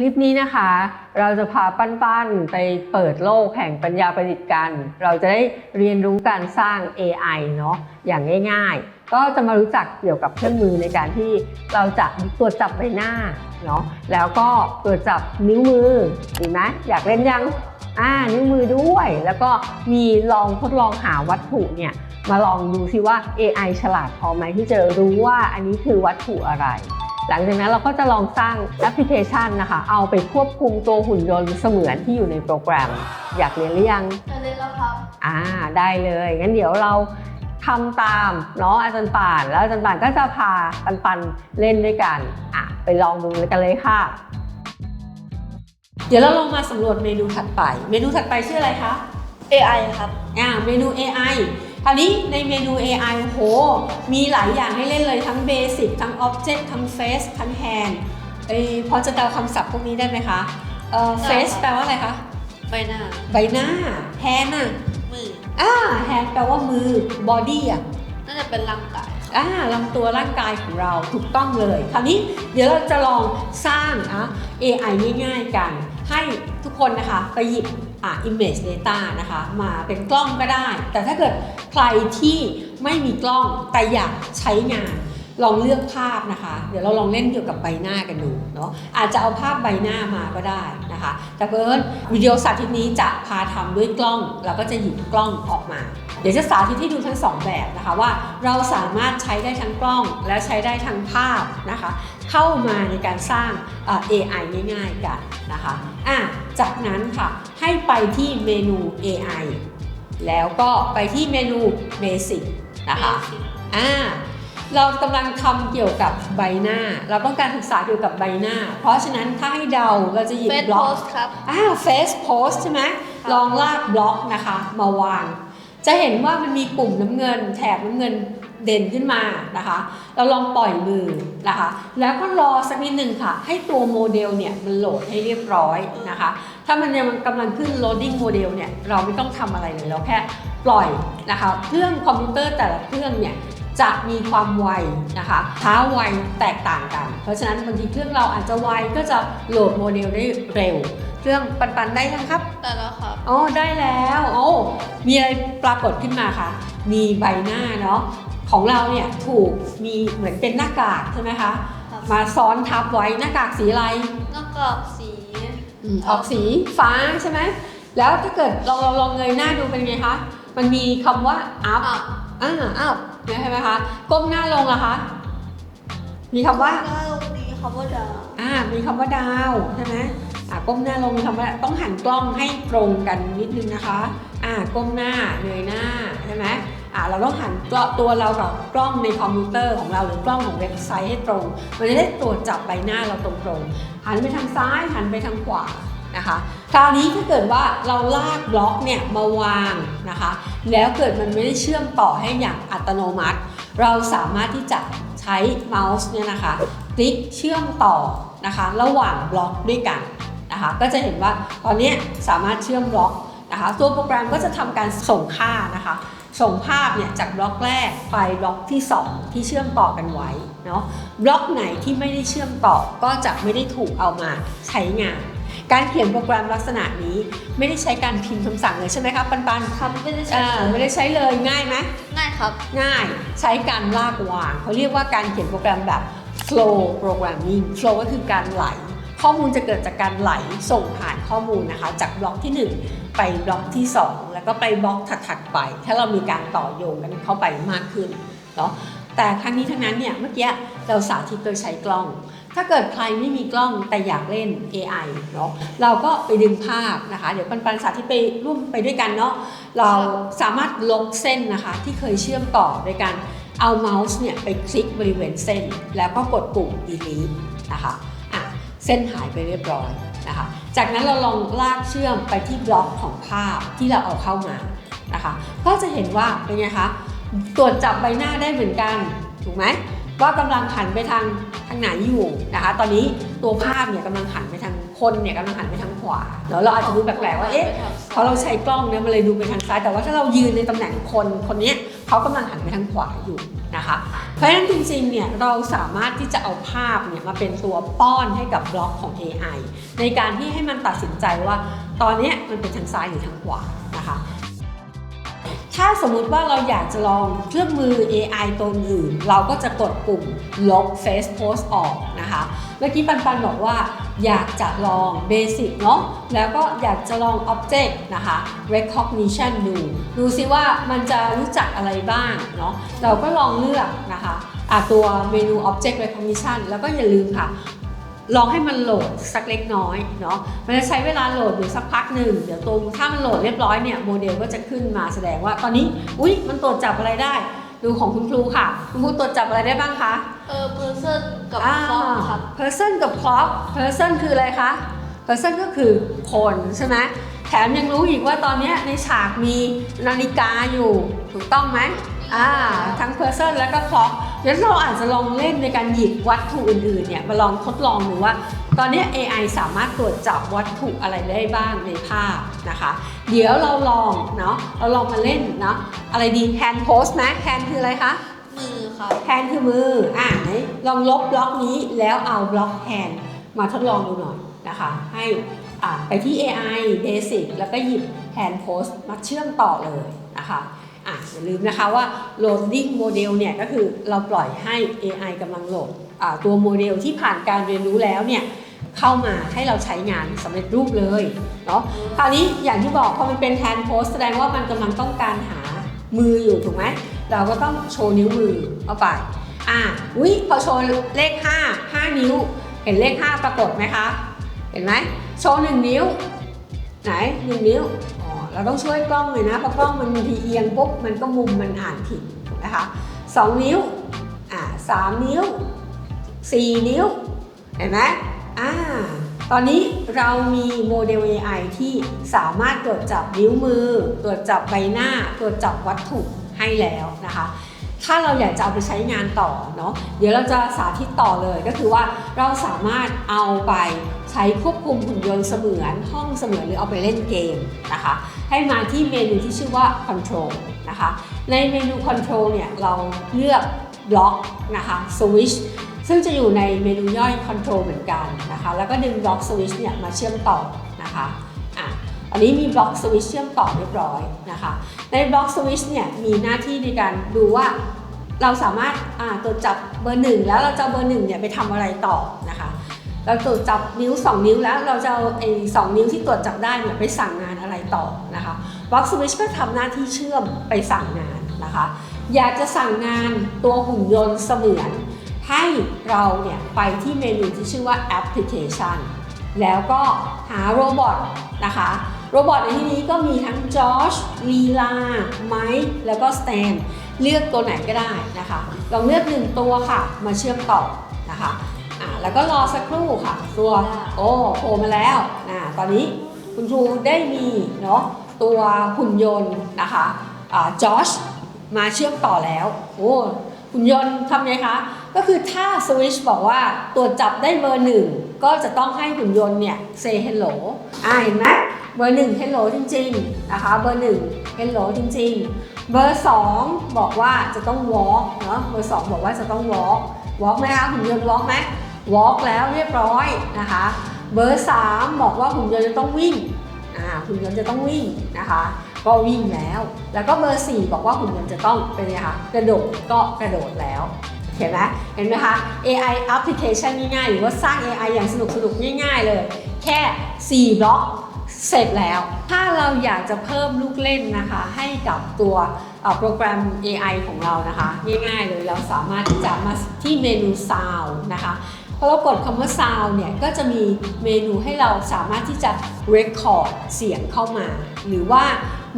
คลิปนี้นะคะ เราจะพาปั้นๆ ไปเปิดโลกแห่งปัญญาประดิษฐ์กัน เราจะได้เรียนรู้การสร้าง AI เนาะอย่างง่ายๆ ก็จะมารู้จักเกี่ยวกับเครื่องมือในการที่เราจะตรวจจับใบหน้าเนาะแล้วก็ตรวจจับนิ้วมือดีไหมอยากเล่นยังอ่านิ้วมือด้วย แล้วก็มีลองทดลองหาวัตถุเนี่ยมาลองดูซิว่า AI ฉลาดพอไหมที่จะรู้ว่าอันนี้คือวัตถุอะไร หลังจากนั้นเราก็จะลองสร้างแอปพลิเคชันนะคะ เอาไปควบคุมตัวหุ่นยนต์เสมือนที่อยู่ในโปรแกรม อยากเรียนหรือยังจะเล่นแล้วครับอ่าได้เลยงั้นเดี๋ยวเราทำตามเนาะอาจารย์ป่าน แล้วอาจารย์ป่านก็จะพาปันปันๆเล่นด้วยกันอะไปลองดูกันเลยค่ะ เดี๋ยวเราลองมาสำรวจเมนูถัดไป เมนูถัดไปชื่ออะไรคะ AI ครับอ่าเมนู AI คราวนี้ในเมนู AI โอ้โห มีหลายอย่างให้เล่นเลยทั้ง Basic ทั้ง Object ทั้ง Face ทั้ง Hand เอ้ยพอจะเดาคำศัพท์พวกนี้ได้ไหมคะเอ่อ ได้ Face ค่ะแปลว่าอะไรคะ ใบหน้า ใบหน้า Hand อะมือ อ่า Hand แปลว่ามือ Body อะ น่าจะเป็นร่างกาย อ่าลำตัวร่างกายของเราถูกต้องเลย คราวนี้เดี๋ยวเราจะลองสร้างอะ AI ง่ายๆกัน ให้ทุกคนนะคะไปหยิบ อะ image data นะคะ มาเป็นกล้องก็ได้ แต่ถ้าเกิดใครที่ไม่มีกล้องแต่อยากใช้งานลองเลือกภาพนะคะ เดี๋ยวเราลองเล่นเกี่ยวกับใบหน้ากันดูเนาะอาจจะเอาภาพใบหน้ามาก็ได้นะคะ แต่เพิ่นวิดีโอสาธิตนี้จะพาทำด้วยกล้องเราก็จะหยิบกล้องออกมา เดี๋ยวจะสาธิตให้ดูทั้งสองแบบนะคะว่าเราสามารถใช้ได้ทั้งกล้องและใช้ได้ทั้งภาพนะคะ เข้ามาในการสร้างเอ่อ AI ง่ายๆกันนะคะอะจากนั้นค่ะให้ไปที่เมนู AI แล้วก็ไปที่เมนู Basic นะคะ Basic อ่าเรากำลังทำเกี่ยวกับใบหน้า เราต้องการศึกษาเกี่ยวกับใบหน้า เพราะฉะนั้นถ้าให้เดาเราจะหยิบ Face บล็อก Post ครับอ่า Face Post ใช่ไหมครับลองลากบล็อกนะคะ มาวาง จะเห็นว่ามันมีปุ่มน้ำเงิน แถบน้ำเงิน เด่นขึ้นมานะคะ เราลองปล่อยมือนะคะ แล้วก็รอสักนิดหนึ่งค่ะ ให้ตัวโมเดลเนี่ยมันโหลดให้เรียบร้อยนะคะ ถ้ามันยังกำลังขึ้น loading โมเดลเนี่ยเราไม่ต้องทำอะไรเลยเราแค่ปล่อยนะคะ เครื่องคอมพิวเตอร์แต่ละเครื่องเนี่ยจะมีความไวนะคะช้าไวแตกต่างกัน เพราะฉะนั้นบางทีเครื่องเราอาจจะไวก็จะโหลดโมเดลได้เร็ว เครื่องปันๆได้ยังครับแต่แล้วครับอ๋อได้แล้วโอ้มีอะไรปรากฏขึ้นมาคะมีใบหน้าเนาะ ของเราเนี่ยถูกมีเหมือนเป็นหน้ากากใช่ไหมคะครับมาซ้อนทับไว้หน้ากากสีอะไรแล้วก็สี อืมออกสีฟ้าใช่ไหมแล้วถ้าเกิดเราเราลองเงยหน้าดูเป็นไงคะมันมีคำว่า up อะอ่าอ้าวเนี่ยใช่ไหมคะก้มหน้าลงอะคะมีคำว่าหน้าลงนี้คำว่าดาวอ่ามีคำว่าดาวใช่ไหมอ่าก้มหน้าลงมีคำว่าต้องหันกล้องให้ตรงกันนิดนึงนะคะ อ่าก้มหน้าเงยหน้าใช่ไหม อ่าเราต้องหันตัวเรากับกล้องในคอมพิวเตอร์ของเราหรือกล้องของเว็บไซต์ให้ตรง มันจะได้ตรวจจับใบหน้าเราตรงๆ หันไปทางซ้ายหันไปทางขวานะคะคราวนี้ถ้าเกิดว่าเราลากบล็อกเนี่ยมาวางนะคะ แล้วเกิดมันไม่ได้เชื่อมต่อให้อย่างอัตโนมัติ เราสามารถที่จะใช้เมาส์เนี่ยนะคะ คลิกเชื่อมต่อนะคะ ระหว่างบล็อกด้วยกันนะคะ ก็จะเห็นว่าตอนนี้สามารถเชื่อมบล็อกนะคะ ตัวโปรแกรมก็จะทำการส่งค่านะคะ ส่งภาพเนี่ยจากบล็อกแรกไปบล็อกที่ 2 ที่เชื่อมต่อกันไว้เนาะบล็อกไหนที่ไม่ได้เชื่อมต่อก็จะไม่ได้ถูกเอามาใช้งาน การเขียนโปรแกรมลักษณะนี้ไม่ได้ใช้การพิมพ์คำสั่งเลยใช่ไหมครับปันปันคำไม่ได้ๆใช้อ่าไม่ได้ใช้เลยง่ายไหมง่ายครับ ง่ายใช้การลากวางเขาเรียกว่าการเขียนโปรแกรมแบบ flow programming flow ก็คือการไหล ข้อมูลจะเกิดจากการไหลส่งผ่านข้อมูลนะคะ จากบล็อกที่ 1 ไปบล็อกที่ 2 แล้วก็ไปบล็อกถัดๆไป ถ้าเรามีการต่อโยงกันเข้าไปมากขึ้นเนาะแต่ทั้งนี้ทั้งนั้นเนี่ยเมื่อกี้เราสาธิตโดยใช้กล้อง ถ้าเกิดใครไม่มีกล้องแต่อยากเล่น AI เนาะเราก็ไปดึงภาพนะคะ เดี๋ยวปันปันๆสาธิตไปร่วมไปด้วยกันเนาะเราสามารถลบเส้นนะคะที่เคยเชื่อมต่อโดยการเอาเมาส์เนี่ยไปคลิกบริเวณเส้น แล้วก็กดปุ่ม delete นะคะ เส้นหายไปเรียบร้อยนะคะ จากนั้นเราลองลากเชื่อมไปที่บล็อกของภาพที่เราเอาเข้ามานะคะ ก็จะเห็นว่าเป็นไงคะ ตรวจจับใบหน้าได้เหมือนกัน ถูกไหมว่ากำลังหันไปทางทางไหนอยู่นะคะ ตอนนี้ตัวภาพเนี่ยกำลังหันไปทางคนเนี่ยกำลังหันไปทาง วาเดี๋ยวเราอาจจะดูแปลกๆว่าเอ๊ะเพราะเราใช้กล้องเนี่ยมันเลยดูไปทางซ้ายแต่ว่าถ้าเรายืนในตำแหน่งคนคนนี้เขากำลังหันไปทางขวาอยู่นะคะ เพราะฉะนั้นจริงๆเนี่ยเราสามารถที่จะเอาภาพเนี่ยมาเป็นตัวป้อนให้กับบล็อกของ AI ในการที่ให้มันตัดสินใจว่า ตอนนี้มันเป็นทางซ้ายหรือทางขวานะคะ ถ้าสมมุติว่าเราอยากจะลองเครื่องมือ AI ตัวอื่น เราก็จะกดปุ่มลบ Face Post ออกนะคะ เมื่อกี้ปันปันบอกว่าอยากจะลอง Basic เนาะ แล้วก็อยากจะลอง Object นะคะ Recognition ดู ดูซิว่ามันจะรู้จักอะไรบ้างเนาะ เราก็ลองเลือกนะคะอะตัวเมนู Object Recognition แล้วก็อย่าลืมค่ะ ลองให้มันโหลดสักเล็กน้อยเนาะมันจะใช้เวลาโหลดอยู่สักพักหนึ่งเดี๋ยวตัวถ้ามันโหลดเรียบร้อยเนี่ยโมเดลก็จะขึ้นมาแสดงว่าตอนนี้อุ๊ยมันตรวจจับอะไรได้ ดูของคุณครูค่ะ คุณครูตรวจจับอะไรได้บ้างคะเออ person กับอ่า clock ครับ person กับ clock person คืออะไรคะ person ก็คือคนใช่ไหมแถมยังรู้อีกว่าตอนเนี้ยในฉากมีนาฬิกาอยู่ถูกต้องไหมอ่าทั้ง person แล้วก็ clock เดี๋ยวเราอาจจะลองเล่นในการหยิบวัตถุอื่นๆเนี่ยมาลองทดลองดูว่า ตอนเนี้ย AI สามารถตรวจจับวัตถุอะไรได้บ้างในภาพนะคะ เดี๋ยวเราลองเนาะเราลองมาเล่นเนาะอะไรดี hand pose ไหม hand คืออะไรคะมือครับแฮนคือมืออ่าไหนลองลบบล็อกนี้แล้วเอาบล็อกแฮนมาทดลองดูหน่อยนะคะ ให้อ่าไปที่ AI Basic แล้วก็หยิบ Hand Post มาเชื่อมต่อเลยนะคะ อะอย่าลืมนะคะว่า loading model เนี่ยก็คือเราปล่อยให้ AI กำลังโหลดตัวโมเดลที่ผ่านการเรียนรู้แล้วเนี่ยเข้ามาให้เราใช้งานสำเร็จรูปเลยเนาะคราวนี้อย่างที่บอกพอมันเป็น hand post แสดงว่ามันกำลังต้องการหามืออยู่ถูกไหมเราก็ต้องโชว์นิ้วมือเข้าไปอ่าอุ้ยพอโชว์เลข 5 5 นิ้ว เห็นเลข 5 ปรากฏไหมคะ เห็นไหมโชว์ 1 นิ้ว ไหน 1 นิ้ว เราต้องช่วยกล้องเลยนะเพราะกล้องมันบางทีเอียงปุ๊บมันก็มุมมันอ่านผิดนะคะสองนิ้วอ่าสามนิ้วสี่นิ้ว เห็นไหมอ่าตอนนี้เรามีโมเดล AI ที่สามารถตรวจจับนิ้วมือ ตรวจจับใบหน้า ตรวจจับวัตถุให้แล้วนะคะ ถ้าเราอยากจะเอาไปใช้งานต่อเนาะเดี๋ยวเราจะสาธิตต่อเลยก็คือว่าเราสามารถเอาไปใช้ควบคุมหุ่นยนต์เสมือนห้องเสมือนหรือเอาไปเล่นเกมนะคะ ให้มาที่เมนูที่ชื่อว่า control นะคะ ในเมนู control เนี่ยเราเลือกบล็อกนะคะ switch ซึ่งจะอยู่ในเมนูย่อย Control เหมือนกันนะคะ แล้วก็ดึงบล็อกสวิตช์เนี่ยมาเชื่อมต่อนะคะ อันนี้มีบล็อกสวิตช์เชื่อมต่อเรียบร้อยนะคะ ในบล็อกสวิตช์เนี่ยมีหน้าที่ในการดูว่าเราสามารถตรวจจับเบอร์หนึ่งแล้วเราจะเบอร์หนึ่งเนี่ยไปทำอะไรต่อนะคะ เราตรวจจับนิ้ว 2 นิ้วแล้วเราจะเอาไอ้สนิ้วที่ตรวจจับได้เนี่ยไปสั่งงานอะไรต่อนะคะบล็อกสวิตช์ก็ทำหน้าที่เชื่อมไปสั่งงานนะคะ อยากจะสั่งงานตัวหุ่นยนต์เสมือน ให้เราเนี่ยไปที่เมนูที่ชื่อว่าแอปพลิเคชันแล้วก็หาโรบอทนะคะ โรบอทในที่นี้ก็มีทั้งจอชลีลาไมค์แล้วก็สแตนเลือกตัวไหนก็ได้นะคะลองเลือกหนึ่งตัวค่ะ มาเชื่อมต่อนะคะอ่าแล้วก็รอสักครู่ค่ะ ตัวโอ้โผล่มาแล้วนะตอนนี้คุณครูได้มีเนาะตัวหุ่นยนต์นะคะจอชมาเชื่อมต่อแล้วโอ้หุ่นยนต์ทำไงคะ ก็คือถ้าสวิชบอกว่าตรวจจับได้เบอร์หนึ่งก็จะต้องให้หุ่นยนต์เนี่ย say hello อ่าเห็นไหม เบอร์หนึ่ง hello จริงๆนะคะเบอร์หนึ่ง hello จริง ๆ เบอร์สองบอกว่าจะต้อง walk เนาะเบอร์สองบอกว่าจะต้อง walk walk ไหมคะหุ่นยนต์ walk ไหม walk แล้วเรียบร้อยนะคะเบอร์สามบอกว่าหุ่นยนต์จะต้องวิ่งอ่าหุ่นยนต์จะต้องวิ่งนะคะก็วิ่งแล้ว แล้วก็เบอร์สี่บอกว่าหุ่นยนต์จะต้องเป็นไงคะกระโดดก็กระโดดแล้วเห็นไหมเห็นไหมคะ AI application ง่ายๆ หรือว่าสร้าง AI อย่างสนุกสนุกๆง่ายๆเลย แค่ 4 บล็อก เสร็จแล้ว ถ้าเราอยากจะเพิ่มลูกเล่นนะคะ ให้กับตัวโปรแกรม AI ของเรานะคะ ง่ายๆเลยเราสามารถที่จะมาที่เมนู Sound นะคะพอเรากดคำว่า Sound เนี่ยก็จะมีเมนูให้เราสามารถที่จะ record เสียงเข้ามา หรือว่า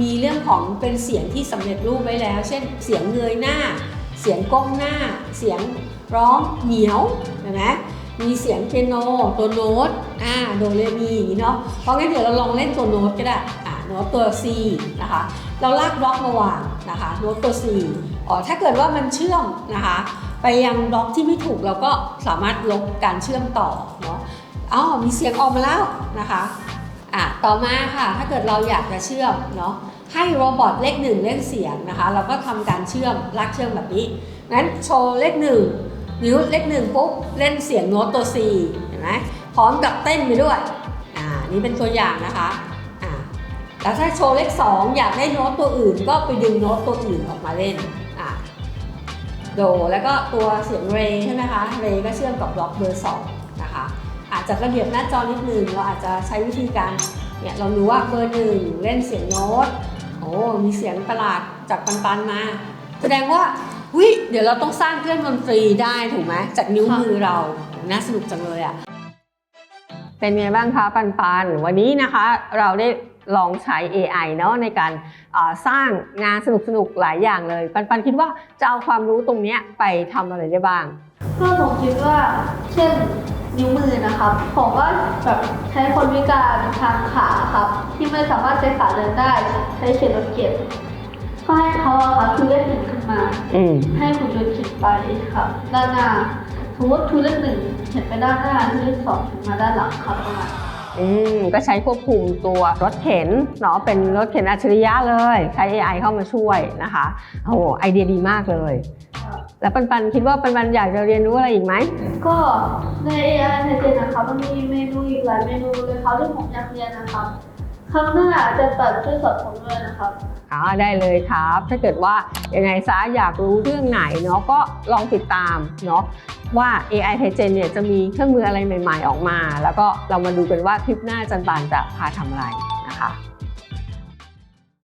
มีเรื่องของเป็นเสียงที่สำเร็จรูปไว้แล้ว เช่นเสียงเงยหน้า เสียงก้มหน้า เสียงร้องเหนียวเห็นไห มีเสียงเปียโนตัวโน้ตอ่าโดเรมีอย่างนี้เนาะเพราะงั้นเดี๋ยวเราลองเล่นตัวโน้ตก็ได้อ่าโน้ตตัว C นะคะเราลากบล็อกมาวางนะคะโน้ตตัว C อ๋อถ้าเกิดว่ามันเชื่อมนะคะ ไปยังบล็อกที่ไม่ถูกเราก็สามารถลบการเชื่อมต่อเนาะอ๋อมีเสียงออกมาแล้วนะคะอะต่อมาค่ะถ้าเกิดเราอยากจะเชื่อมเนาะให้โรบอทเลขหนึ่งเล่นเสียงนะคะ เราก็ทำการเชื่อมลากเชื่อมแบบนี้งั้นโชว์เลขหนึ่ง นิ้วเลขหนึ่งปุ๊บเล่นเสียงโน้ตตัว C เห็นไหมพร้อมกับเต้นไปด้วยอ่านี่เป็นตัวอย่างนะคะอ่าแล้วถ้าโชว์เลขสองอยากได้โน้ตตัวอื่น ก็ไปดึงโน้ตตัวอื่นออกมาเล่นอ่าโดแล้วก็ตัวเสียงเรย์ใช่ไหมคะเรย์ก็เชื่อมกับบล็อกเบอร์สองนะคะอาจจะระเบียบหน้าจอนิดนึงเราอาจจะใช้วิธีการเนี่ยเรารู้ว่าเบอร์หนึ่งเล่นเสียงโน้ตโอ้มีเสียงประหลาดจากปันๆมา แสดงว่า วิเดี๋ยวเราต้องสร้างเครื่องดนตรีได้ถูกไหมจากนิ้วมือเราน่าสนุกจังเลยอะเป็นไงบ้างคะปันปันๆวันนี้นะคะเราได้ลองใช้ AI เนาะในการอ่าสร้างงานสนุกๆหลายอย่างเลย ปันปันๆคิดว่าจะเอาความรู้ตรงเนี้ยไปทำอะไรได้บ้าง ก็ผมคิดว่าเช่นนิ้วมือนะครับผมว่าแบบใช้คนพิการทางขาครับ ที่ไม่สามารถใช้ขาเดินได้ ใช้เข็นรถเข็น อืม ให้หุ่นยนต์เข็นไปครับด้านหน้าสมมติทูเลขหนึ่งเข็นไปด้านหน้าทูเลขสองเข็นมาด้านหลังครับประมาณนี้อืมก็ใช้ควบคุมตัวรถเข็นเนาะเป็นรถเข็นอัจฉริยะเลย ใช้ AI เข้ามาช่วยนะคะโอ้โหไอเดียดีมากเลยครับแล้วปันปันคิดว่าปันปันอยากจะเรียนรู้อะไรอีกไหมก็ใน AI ในเจนนะครับมันมีเมนูอีกหลายเมนูเลยครับที่ผมอยากเรียนนะครับ ครั้งหน้าจะตัดช่วยสอนผมด้วยนะครับอ๋อได้เลยครับ ถ้าเกิดว่ายังไงซะอยากรู้เรื่องไหนเนาะก็ลองติดตามเนาะว่า AI t a g e n เนี่ยจะมีเครื่องมืออะไรใหม่ ๆ ออกมา แล้วก็เรามาดูกันว่าคลิปหน้าจันบานจะพาทำอะไรนะคะ